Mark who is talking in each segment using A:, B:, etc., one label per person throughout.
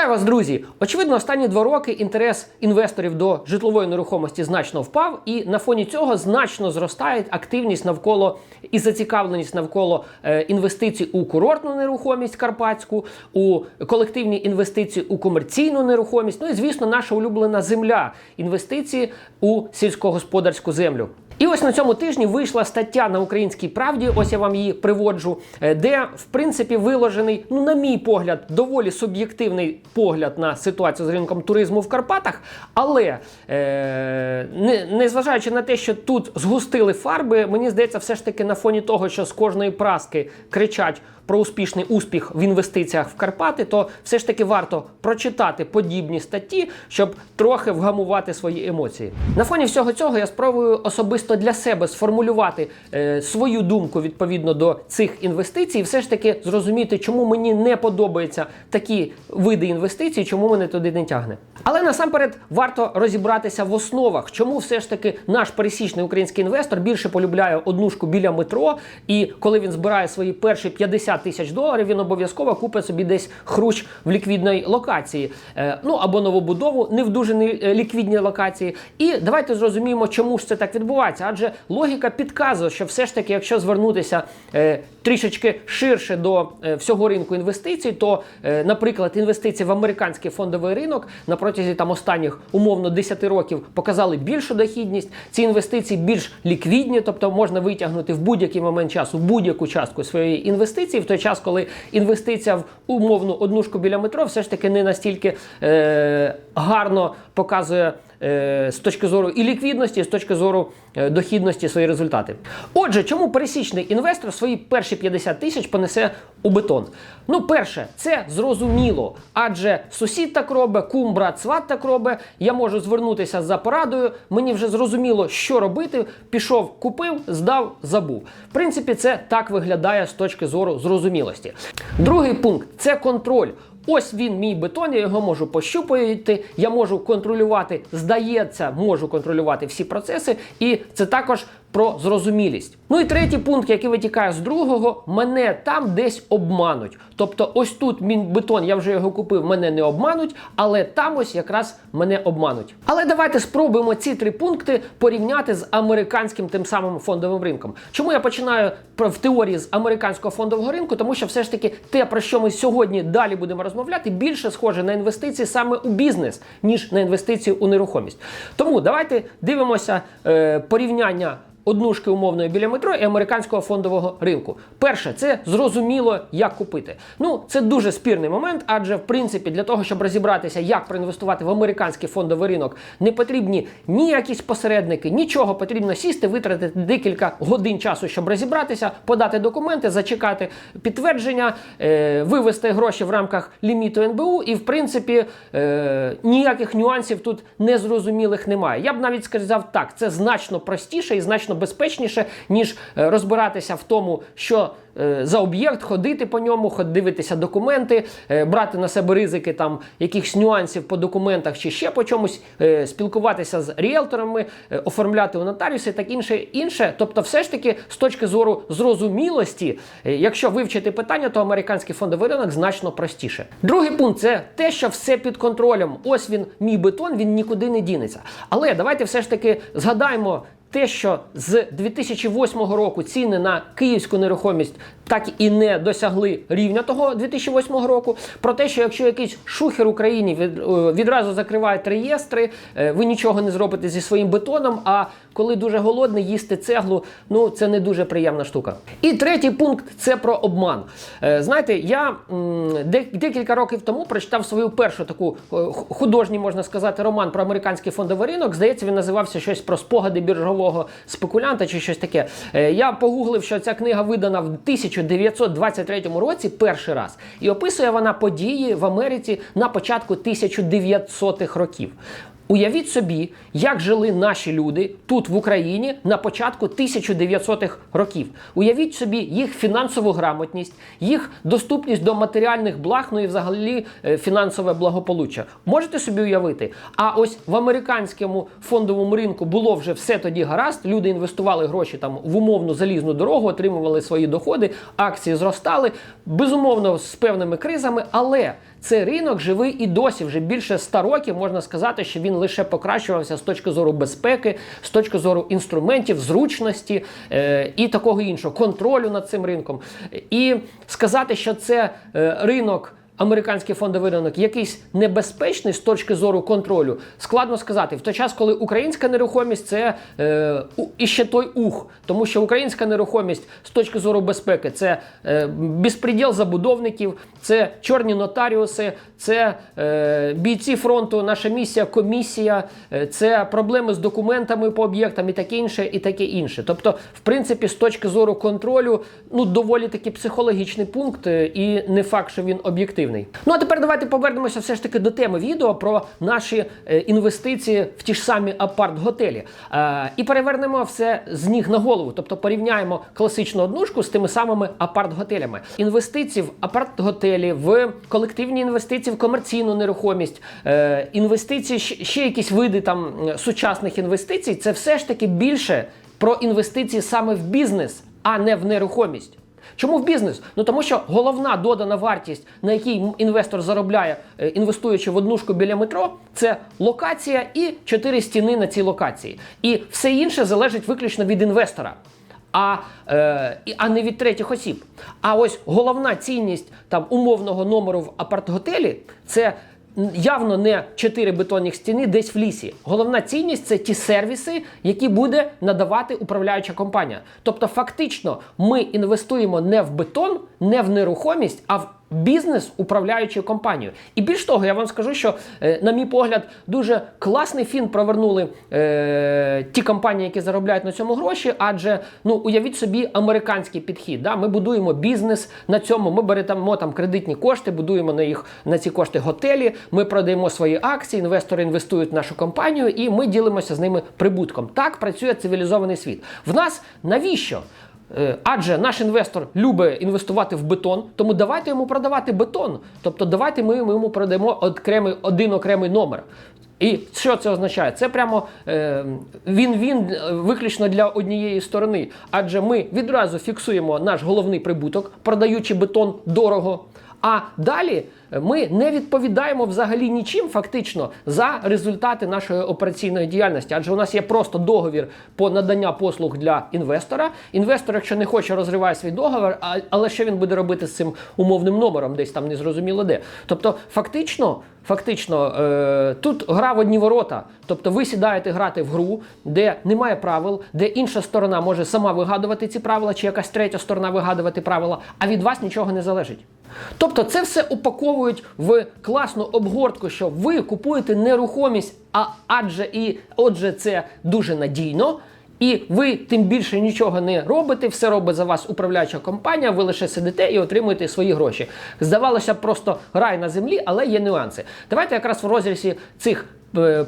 A: Вітаю вас, друзі! Очевидно, останні два роки інтерес інвесторів до житлової нерухомості значно впав, і на фоні цього значно зростає активність навколо і зацікавленість навколо е, інвестицій у курортну нерухомість карпатську, у колективні інвестиції у комерційну нерухомість. Ну і звісно, наша улюблена земля інвестиції у сільськогосподарську землю. І ось на цьому тижні вийшла стаття на українській правді. Ось я вам її приводжу, е, де в принципі виложений, ну на мій погляд, доволі суб'єктивний погляд на ситуацію з ринком туризму в Карпатах. Але е, не, незважаючи на те, що тут згустили фарби, мені здається, все ж таки на фоні того, що з кожної праски кричать про успішний успіх в інвестиціях в Карпати, то все ж таки варто прочитати подібні статті, щоб трохи вгамувати свої емоції. На фоні всього цього я спробую особисто для себе сформулювати е, свою думку відповідно до цих інвестицій, і все ж таки зрозуміти, чому мені не подобаються такі види інвестицій, чому мене туди не тягне. Але насамперед варто розібратися в основах, чому все ж таки наш пересічний український інвестор більше полюбляє однушку біля метро, і коли він збирає свої перші 50 тисяч доларів, він обов'язково купить собі десь хрущ в ліквідній локації, е, ну або новобудову, не в дуже е, ліквідній локації. І давайте зрозуміємо, чому ж це так відбувається. Адже логіка підказує, що все ж таки, якщо звернутися е, трішечки ширше до всього ринку інвестицій, то, наприклад, інвестиції в американський фондовий ринок на протязі там останніх умовно 10 років показали більшу дохідність. Ці інвестиції більш ліквідні, тобто можна витягнути в будь-який момент часу будь-яку частку своєї інвестиції, той час, коли інвестиція в умовну однушку біля метро все ж таки не настільки е, гарно показує. Е, З точки зору і ліквідності, і з точки зору е, дохідності свої результати. Отже, чому пересічний інвестор свої перші 50 тисяч понесе у бетон? Ну, перше, це зрозуміло, адже сусід так робить, кум, брат, сват так робить. Я можу звернутися за порадою. Мені вже зрозуміло, що робити. Пішов, купив, здав, забув. В принципі, це так виглядає з точки зору зрозумілості. Другий пункт це контроль. Ось він, мій бетон, я його можу пощупати, я можу контролювати, здається, можу контролювати всі процеси, і це також про зрозумілість. Ну і третій пункт, який витікає з другого, мене там десь обмануть. Тобто, ось тут бетон, я вже його купив, мене не обмануть, але там ось якраз мене обмануть. Але давайте спробуємо ці три пункти порівняти з американським тим самим фондовим ринком. Чому я починаю в теорії з американського фондового ринку? Тому що все ж таки те, про що ми сьогодні далі будемо розмовляти, більше схоже на інвестиції саме у бізнес, ніж на інвестиції у нерухомість. Тому давайте дивимося е, порівняння. Однушки умовної біля метро і американського фондового ринку. Перше, це зрозуміло, як купити. Ну, це дуже спірний момент, адже в принципі для того, щоб розібратися, як проінвестувати в американський фондовий ринок, не потрібні ні якісь посередники, нічого потрібно сісти, витратити декілька годин часу, щоб розібратися, подати документи, зачекати підтвердження, е, вивести гроші в рамках ліміту НБУ, і в принципі е, ніяких нюансів тут незрозумілих немає. Я б навіть сказав так, це значно простіше і значно безпечніше, ніж е, розбиратися в тому, що е, за об'єкт, ходити по ньому, дивитися документи, е, брати на себе ризики там якихось нюансів по документах чи ще по чомусь, спілкуватися з ріелторами, оформляти у нотаріуси, так інше інше. Тобто, все ж таки, з точки зору зрозумілості, якщо вивчити питання, то американський фондовий ринок значно простіше. Другий пункт це те, що все під контролем. Ось він, мій бетон, він нікуди не дінеться. Але давайте все ж таки згадаємо. Те, що з 2008 року ціни на київську нерухомість так і не досягли рівня того 2008 року. Про те, що якщо якийсь шухер Україні від, е, відразу закривають реєстри, е, ви нічого не зробите зі своїм бетоном. А коли дуже голодний, їсти цеглу, ну це не дуже приємна штука. І третій пункт це про обман. Е, Знаєте, я декілька років тому прочитав свою першу таку е, художній, можна сказати, роман про американський фондовий ринок. Здається, він називався щось про спогади біржового спекулянта чи щось таке. Е, Я погуглив, що ця книга видана в 1923 році перший раз, і описує вона події в Америці на початку 1900-х років. Уявіть собі, як жили наші люди тут в Україні на початку 1900-х років. Уявіть собі їх фінансову грамотність, їх доступність до матеріальних благ, ну і взагалі е, фінансове благополуччя. Можете собі уявити? А ось в американському фондовому ринку було вже все тоді гаразд. Люди інвестували гроші там в умовну залізну дорогу, отримували свої доходи, акції зростали, безумовно, з певними кризами, але Це ринок живий і досі. Вже більше 100 років можна сказати, що він лише покращувався з точки зору безпеки, з точки зору інструментів, зручності е, і такого іншого контролю над цим ринком. І сказати, що це е, ринок. Американський фондовий ринок якийсь небезпечний з точки зору контролю, складно сказати. В той час, коли українська нерухомість це е, іще той ух, тому що українська нерухомість з точки зору безпеки це е, безпреділ забудовників, це чорні нотаріуси, це е, бійці фронту, наша місія, комісія, е, це проблеми з документами по об'єктам і таке інше, і таке інше. Тобто, в принципі, з точки зору контролю, ну доволі таки психологічний пункт, е, і не факт, що він об'єктивний. Ну а тепер давайте повернемося все ж таки до теми відео про наші е, інвестиції в ті ж самі апарт-готелі. Е, і перевернемо все з ніг на голову, тобто порівняємо класичну однушку з тими самими апарт-готелями. Інвестиції в апарт-готелі, в колективні інвестиції в комерційну нерухомість, е, інвестиції, ще якісь види там сучасних інвестицій. Це все ж таки більше про інвестиції саме в бізнес, а не в нерухомість. Чому в бізнес? Ну тому що головна додана вартість, на якій інвестор заробляє, е, інвестуючи в однушку біля метро, це локація і чотири стіни на цій локації. І все інше залежить виключно від інвестора. А, е, а не від третіх осіб. А ось головна цінність там умовного номеру в апарт-готелі це явно не чотири бетонних стіни десь в лісі. Головна цінність це ті сервіси, які буде надавати управляюча компанія. Тобто, фактично, ми інвестуємо не в бетон, не в нерухомість, а в бізнес управляючою компанією. І більш того, я вам скажу, що, е, на мій погляд, дуже класний фін провернули е, ті компанії, які заробляють на цьому гроші. Адже ну уявіть собі американський підхід. Да? Ми будуємо бізнес на цьому. Ми беремо там кредитні кошти, будуємо на їх на ці кошти готелі. Ми продаємо свої акції, інвестори інвестують в нашу компанію, і ми ділимося з ними прибутком. Так працює цивілізований світ. В нас навіщо? Е, Адже наш інвестор любить інвестувати в бетон, тому давайте йому продавати бетон. Тобто давайте ми йому продаємо окремий, один окремий номер. І що це означає? Це прямо е, він-він е, виключно для однієї сторони. Адже ми відразу фіксуємо наш головний прибуток, продаючи бетон дорого. А далі ми не відповідаємо взагалі нічим фактично за результати нашої операційної діяльності, адже у нас є просто договір по надання послуг для інвестора. Інвестор, якщо не хоче, розриває свій договір, але що він буде робити з цим умовним номером, десь там незрозуміло де. Тобто, фактично. Фактично, е, тут гра в одні ворота. Тобто ви сідаєте грати в гру, де немає правил, де інша сторона може сама вигадувати ці правила, чи якась третя сторона вигадувати правила, а від вас нічого не залежить. Тобто це все упаковують в класну обгортку, що ви купуєте нерухомість, а адже і отже, це дуже надійно. І ви тим більше нічого не робите, все робить за вас управляюча компанія, ви лише сидите і отримуєте свої гроші. Здавалося просто рай на землі, але є нюанси. Давайте якраз в розрізі цих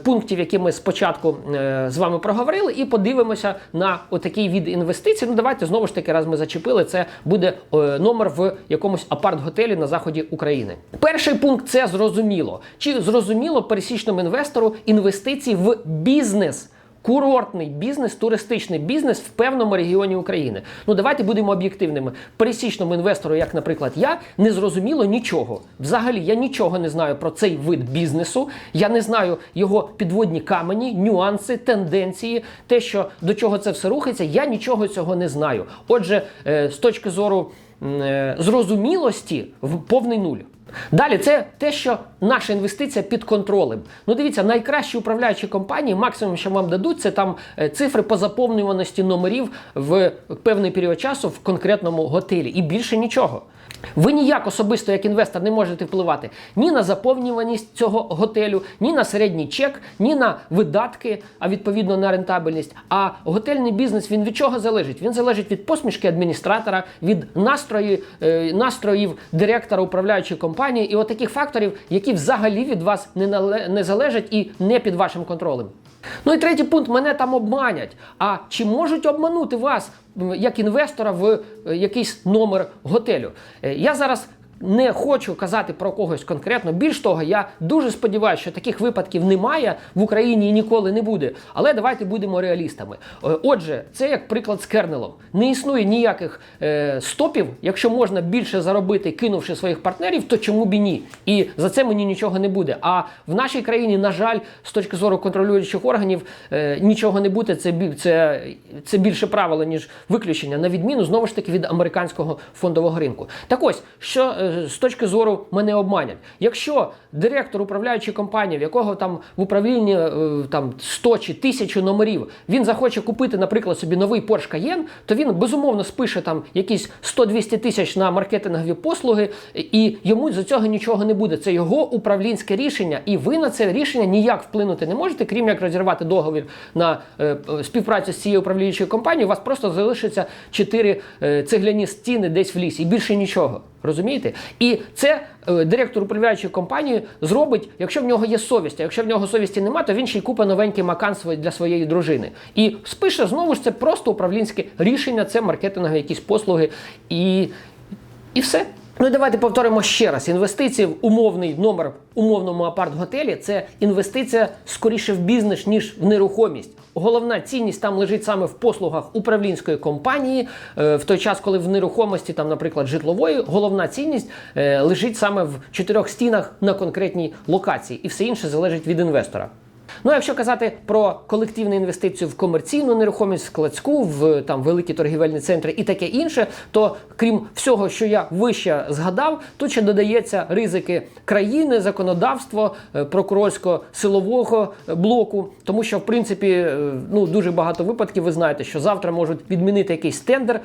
A: пунктів, які ми спочатку е, з вами проговорили, і подивимося на отакий від інвестицій. Ну давайте знову ж таки, раз ми зачепили, це буде е, номер в якомусь апарт-готелі на заході України. Перший пункт це зрозуміло. Чи зрозуміло пересічному інвестору інвестиції в бізнес? Курортний бізнес, туристичний бізнес в певному регіоні України. Ну давайте будемо об'єктивними. Пересічному інвестору, як, наприклад, я, не зрозуміло нічого. Взагалі, я нічого не знаю про цей вид бізнесу. Я не знаю його підводні камені, нюанси, тенденції, те, що до чого це все рухається. Я нічого цього не знаю. Отже, е, з точки зору е, зрозумілості, в повний нуль. Далі це те, що наша інвестиція під контролем. Ну дивіться, найкращі управляючі компанії, максимум, що вам дадуть, це там е, цифри по заповнюваності номерів в певний період часу в конкретному готелі. І більше нічого. Ви ніяк особисто, як інвестор, не можете впливати ні на заповнюваність цього готелю, ні на середній чек, ні на видатки, а відповідно на рентабельність. А готельний бізнес він від чого залежить? Він залежить від посмішки адміністратора, від настрою, е, настроїв директора управляючої компанії і от факторів, які взагалі від вас не, не залежать і не під вашим контролем. Ну і третій пункт мене там обманять. А чи можуть обманути вас як інвестора в е, якийсь номер готелю? Е, Я зараз не хочу казати про когось конкретно. Більш того, я дуже сподіваюся, що таких випадків немає в Україні і ніколи не буде. Але давайте будемо реалістами. Е, Отже, це як приклад з кернелом. Не існує ніяких е, стопів. Якщо можна більше заробити, кинувши своїх партнерів, то чому б і ні? І за це мені нічого не буде. А в нашій країні, на жаль, з точки зору контролюючих органів, е, нічого не буде. Це, це, це більше правило, ніж виключення, на відміну знову ж таки від американського фондового ринку. Так ось, що е, з точки зору мене обманять. Якщо директор управляючої компанії, в якого там в управлінні е, там 100 чи 1000 номерів, він захоче купити, наприклад, собі новий Porsche Cayenne, то він безумовно спише там якісь 100-200 тисяч на маркетингові послуги, і йому за цього нічого не буде. Це його управлінське рішення, і ви на це рішення ніяк вплинути не можете, крім як розірвати договір на е, співпрацю з цією управлінчою компанією. У вас просто залишиться чотири е, цегляні стіни десь в лісі, і більше нічого. Розумієте? І це е, директор управляючої компанії зробить, якщо в нього є совість. А якщо в нього совісті немає, то він ще й купить новенький макан для своєї дружини. І спише знову ж це просто управлінське рішення, це маркетингові якісь послуги і, і все. Ну і давайте повторимо ще раз: інвестиції в умовний номер умовному апарт-готелі це інвестиція скоріше в бізнес, ніж в нерухомість. Головна цінність там лежить саме в послугах управлінської компанії, е, в той час, коли в нерухомості, там, наприклад, житлової, головна цінність е, лежить саме в чотирьох стінах на конкретній локації, і все інше залежить від інвестора. Ну, якщо казати про колективну інвестицію в комерційну нерухомість, складську, в там великі торгівельні центри і таке інше, то крім всього, що я вище згадав, тут ще додається ризики країни, законодавство, е, прокурорсько-силового е, блоку, тому що в принципі е, ну дуже багато випадків. Ви знаєте, що завтра можуть відмінити якийсь тендер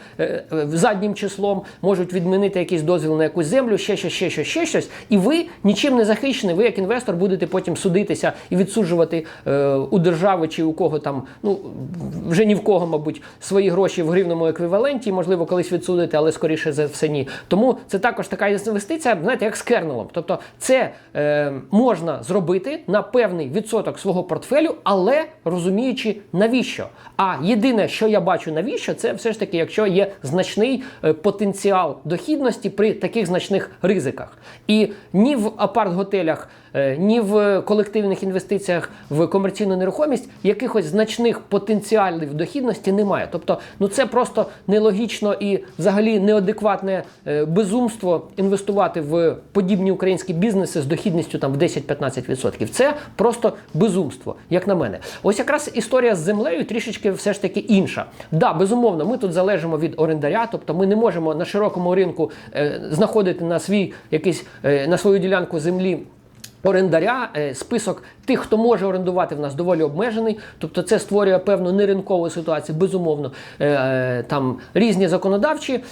A: заднім числом, можуть відмінити якийсь дозвіл на якусь землю, ще щось, ще щось, ще щось, і ви нічим не захищені. Ви як інвестор будете потім судитися і відсуджувати е, у держави чи у кого там, ну вже ні в кого, мабуть, свої гроші в гривному еквіваленті, можливо, колись відсудити, але скоріше за все ні. Тому це також така інвестиція, знаєте, як з кернелом. Тобто, це е, можна зробити на певний відсоток свого портфелю, але розуміючи навіщо. А єдине, що я бачу навіщо, це все ж таки, якщо є значний е, потенціал дохідності при таких значних ризиках. І ні в апарт-готелях, ні в колективних інвестиціях в комерційну нерухомість якихось значних потенціалів дохідності немає. Тобто, ну це просто нелогічно і взагалі неадекватне е, безумство інвестувати в подібні українські бізнеси з дохідністю там в 10-15%. Це просто безумство, як на мене. Ось якраз історія з землею трішечки все ж таки інша. Да, безумовно, ми тут залежимо від орендаря, тобто ми не можемо на широкому ринку е, знаходити на свій якийсь е, на свою ділянку землі. Орендаря, е, список тих, хто може орендувати в нас доволі обмежений. Тобто це створює певну неринкову ситуацію, безумовно, Е, е, там різні законодавчі.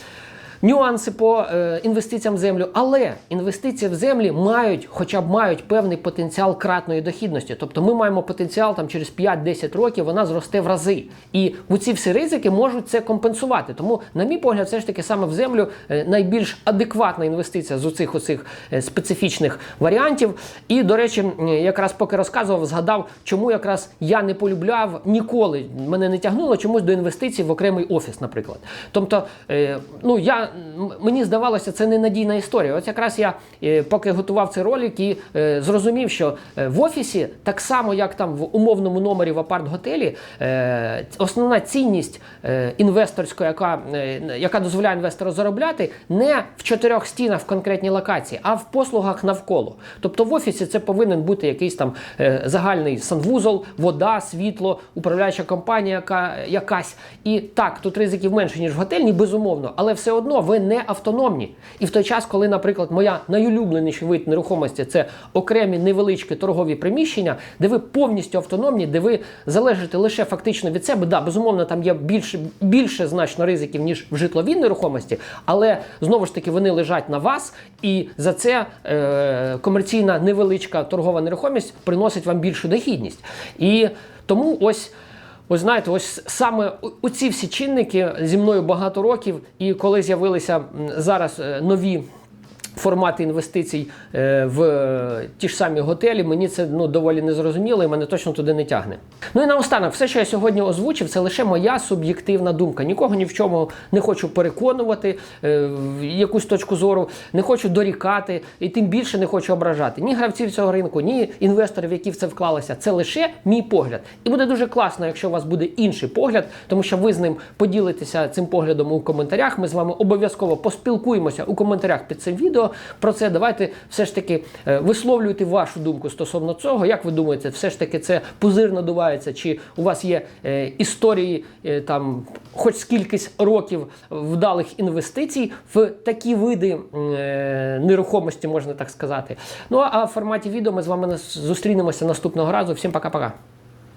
A: Нюанси по е, інвестиціям в землю, але інвестиції в землі мають, хоча б мають певний потенціал кратної дохідності. Тобто ми маємо потенціал там через 5-10 років вона зросте в рази. І ці всі ризики можуть це компенсувати. Тому, на мій погляд, все ж таки саме в землю е, найбільш адекватна інвестиція з оцих оцих е, специфічних варіантів. І, до речі, якраз поки розказував, згадав, чому якраз я не полюбляв ніколи. Мене не тягнуло чомусь до інвестицій в окремий офіс, наприклад. Тобто, е, ну я мені здавалося, це ненадійна історія. Ось якраз я е, поки готував цей ролик і е, зрозумів, що е, в офісі, так само як там в умовному номері в апарт-готелі, основна цінність інвесторська, яка, яка дозволяє інвестору заробляти, не в чотирьох стінах в конкретній локації, а в послугах навколо. Тобто в офісі це повинен бути якийсь там загальний санвузол, вода, світло, управляюча компанія, яка, якась. І так, тут ризиків менше, ніж в готельні, безумовно, але все одно ви не автономні. І в той час, коли, наприклад, моя найулюбленіший вид нерухомості це окремі невеличкі торгові приміщення, де ви повністю автономні, де ви залежите лише фактично від себе. Да, безумовно, там є більше, більше значно ризиків, ніж в житловій нерухомості, але знову ж таки вони лежать на вас, і за це е, комерційна невеличка торгова нерухомість приносить вам більшу дохідність. І тому ось. Ось знаєте, ось саме оці всі чинники зі мною багато років, і коли з'явилися зараз е, нові формати інвестицій е, в е, ті ж самі готелі, мені це ну доволі незрозуміло і мене точно туди не тягне. Ну і наостанок, все, що я сьогодні озвучив, це лише моя суб'єктивна думка. Нікого ні в чому не хочу переконувати е, якусь точку зору, не хочу дорікати і тим більше не хочу ображати ні гравців цього ринку, ні інвесторів, які в це вклалися. Це лише мій погляд. І буде дуже класно, якщо у вас буде інший погляд, тому що ви з ним поділитеся цим поглядом у коментарях. Ми з вами обов'язково поспілкуємося у коментарях під цим відео. Про це давайте все ж таки е, висловлюйте вашу думку стосовно цього. Як ви думаєте, все ж таки це пузир надувається? Чи у вас є е, історії е, там, хоч скількись років вдалих інвестицій в такі види нерухомості, можна так сказати? Ну а в форматі відео ми з вами зустрінемося наступного разу. Всім пока-пока.